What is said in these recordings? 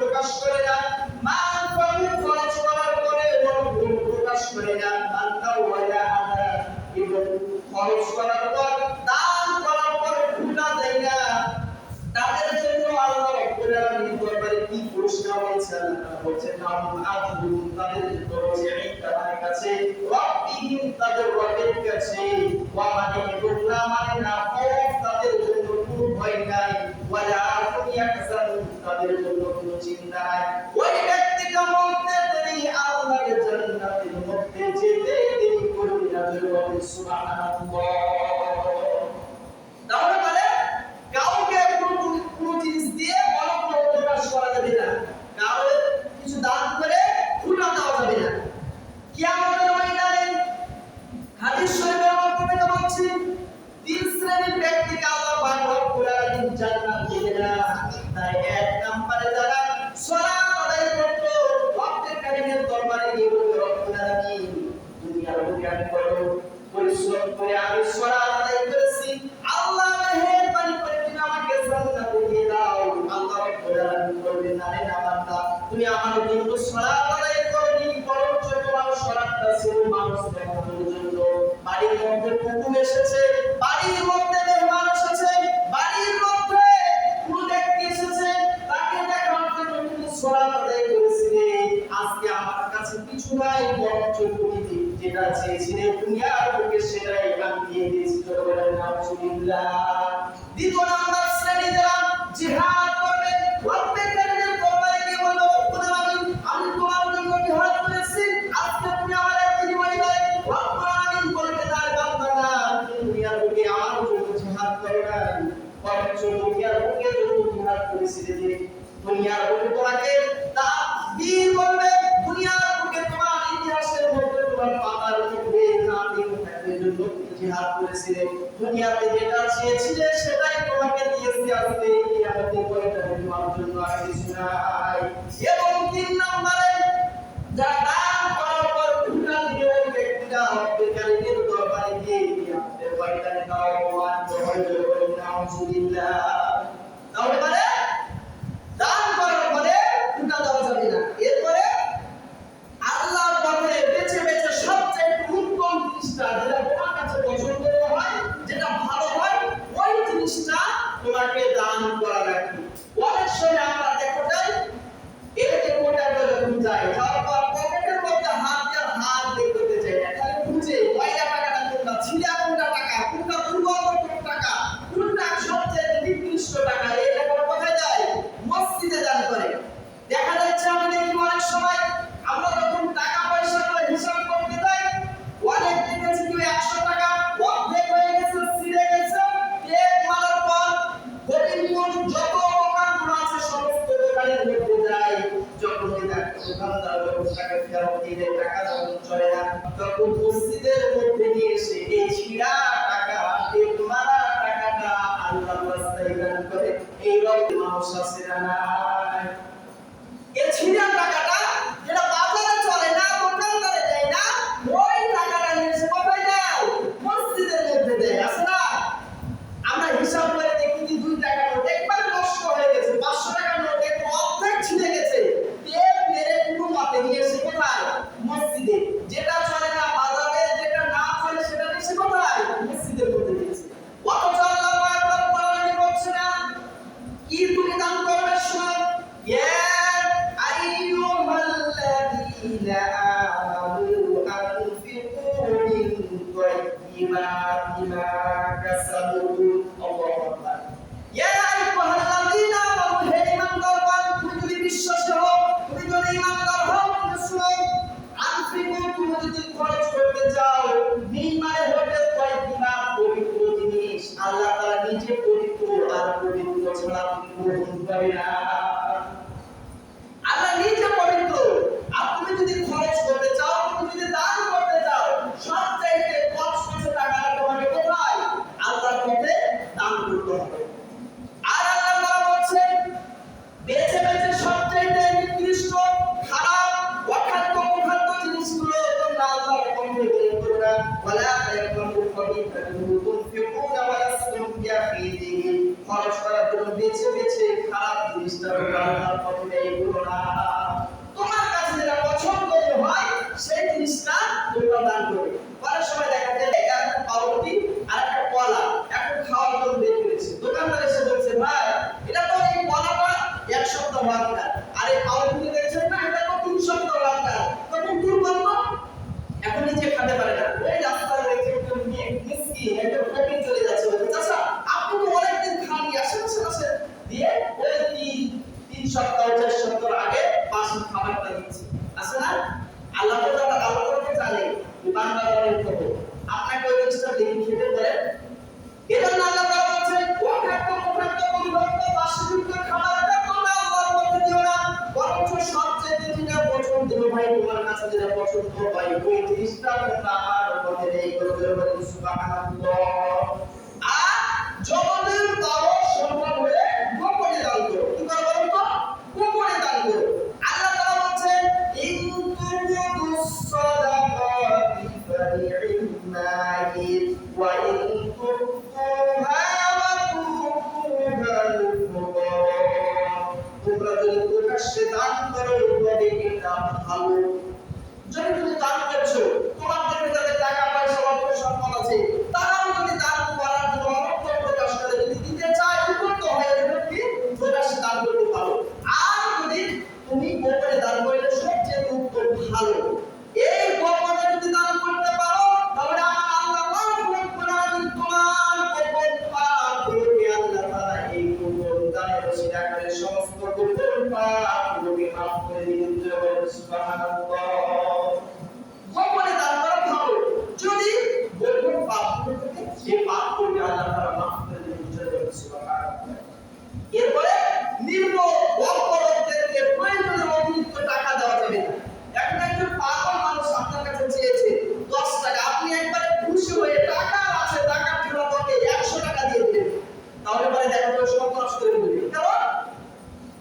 প্রকাশ করে না। মা খরচ করার পরে প্রকাশ করে না খরচ করার পর, দান করার পর খুঁটা দেয় না। তাদের জন্য আল্লাহ রব্বুল আলামিন দরবারে কি পুরস্কার বলছেন বলছেন না আল্লাহ তাদের দরবারে তাদের কাছে Alhamdulillah. নাই। এবং তিন নম্বরে যারা ঝিলা কোনটা Sanaa. بما بما كسبوا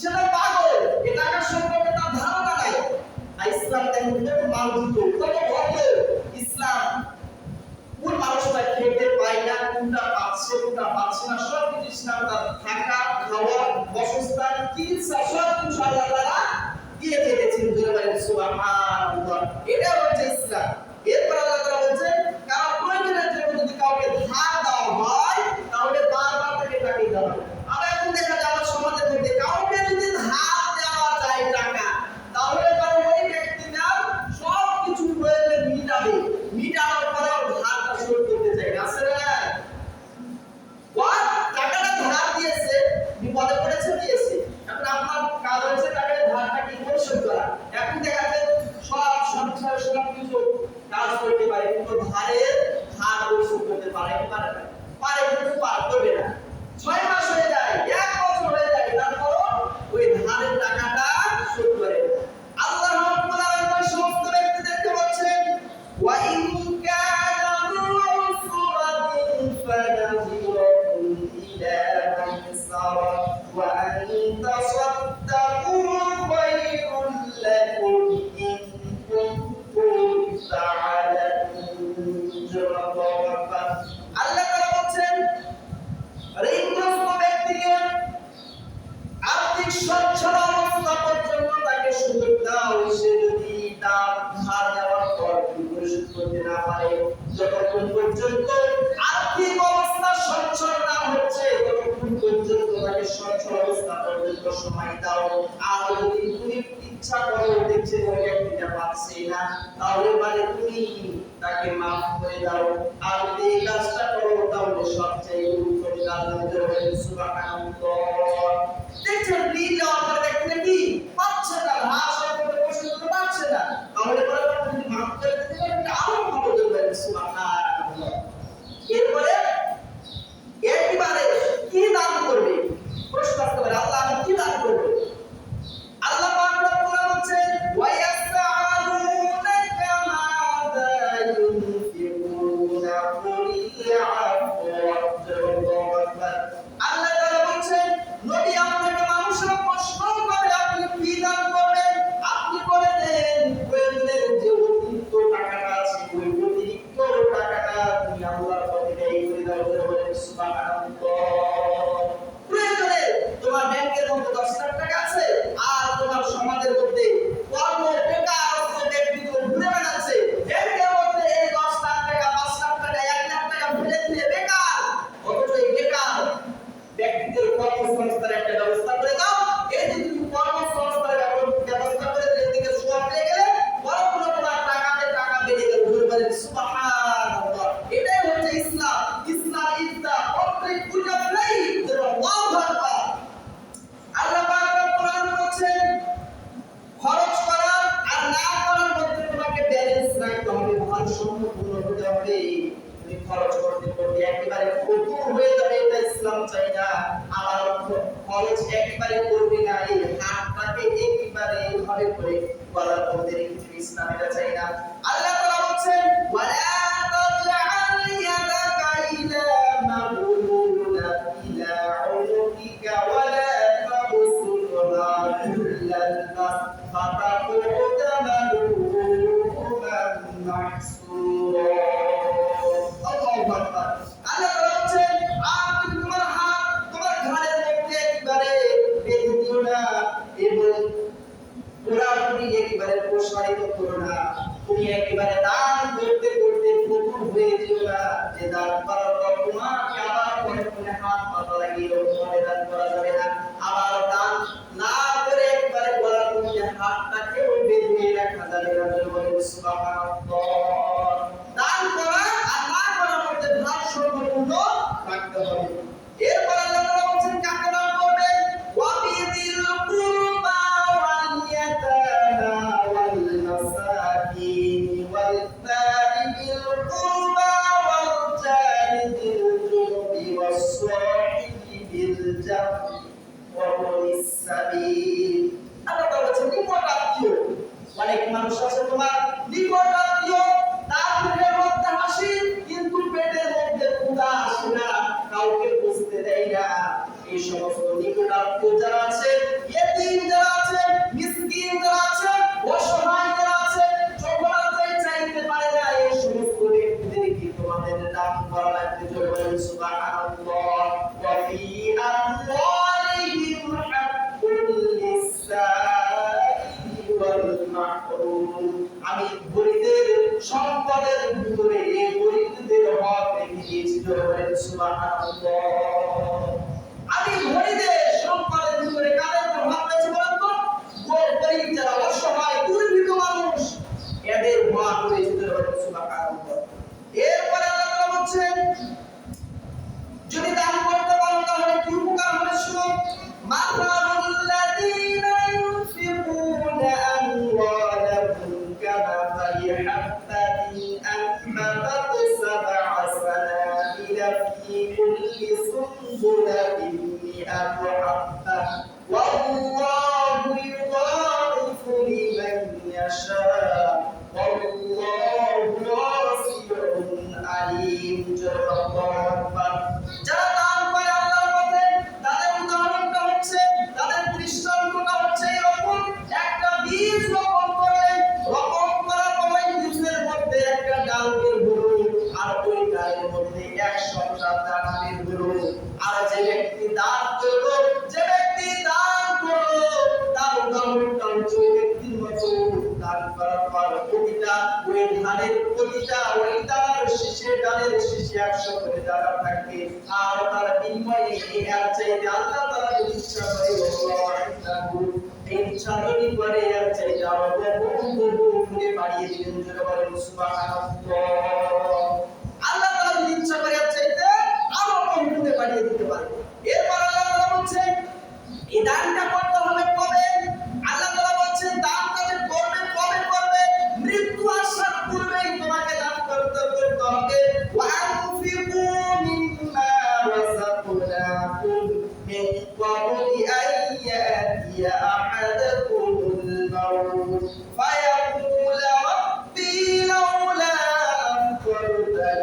সেটা পাগল, এ টাকার সম্পর্কে তার ধারণা নাই। আর ইসলাম ইসলাম কোন মানুষটা খেতে পায় না, কোনটা পাচ্ছে কোনটা পাচ্ছে না সব কিছু ইসলাম তার থাকা, খাওয়া বসস্থান চিকিৎসা সব কিছু আল্লাহ তারা দিয়ে দিয়েছেন এটা হচ্ছে ইসলাম। এরপর আল্লাহ তারা কারণ প্রয়োজনের জন্য যদি কাউকে ধার পারছি তাহলে মানে তুমি তাকে মাফ করে দাও। আর যদি এই কাজটা করো, তাহলে সবচেয়ে উত্তম কাজ হতে হবে দেখছেন নিয়ে যাওয়ার পর দেখছেন কি? পাচ্ছে না হাস হয়ে পড়ে বসে পাচ্ছে না। তাহলে পরে আপনাকে ওই বেরিয়ে রাখা যাবে না জন্য বলে সুবহানাল্লাহ দান করা হবে এরপরে এই সমস্ত নিকটাত্মীয় যারা আছে جل الله এই বলেন সুবহানাল্লাহ। আল্লাহ তাআলা যদি করে চাইতে আরও বাড়িয়ে দিতে পারে এরপর আল্লাহ তাআলা বলছেন, এই দানটা করতে হবে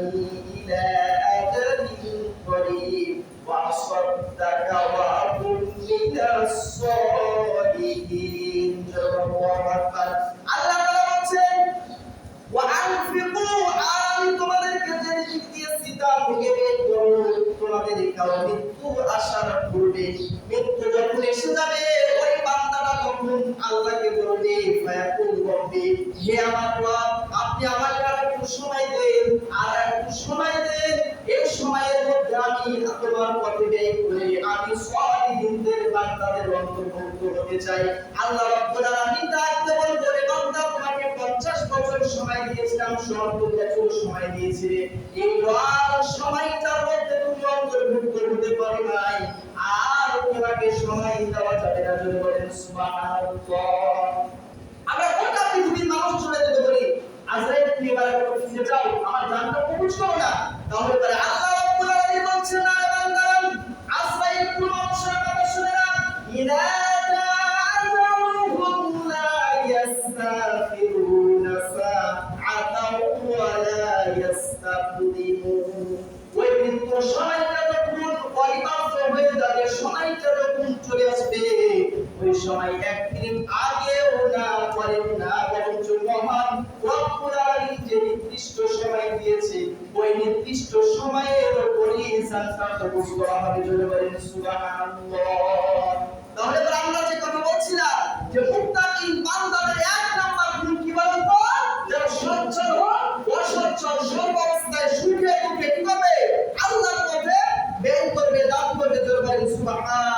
إلى অন্তর্ভুক্ত হতে চাই। আল্লাহ রাব্বুল আলামিন বান্দা তোমাকে 50 বছর সময় দিয়েছিলাম 70 বছর সময় দিয়েছিলে এই সময়টার মধ্যে তুমি অন্তর্ভুক্ত পারো নাই। আর তোমাকে সময় দেওয়া যাবে না যদি বলেন, সুবহানাল্লাহ। আমরা গোটা পৃথিবীর মানুষ চলে যেতে আজরাইল ফিরে যাও, আমার জানটা কবুল করো না। তাহলে পরে আল্লাহ রাব্বুল আলামিন বলছেন না আজরাইল শুনে না। ইদা ওই মৃত্যুর সময়টা যখন অরিবার্য হয়ে যাবে সময়টা যখন চলে আসবে ওই সময় এক মিনিট আগেও না পরেও না বরঞ্চ মহান রব্বুল আলামিন যে নির্দিষ্ট সময় দিয়েছে ওই নির্দিষ্ট সময়ের উপরই হিসাব সার্থক করা হবে বলেন সুবহানাল্লাহ তাহলে আমরা যে কথা বলছিলাম যে دعاء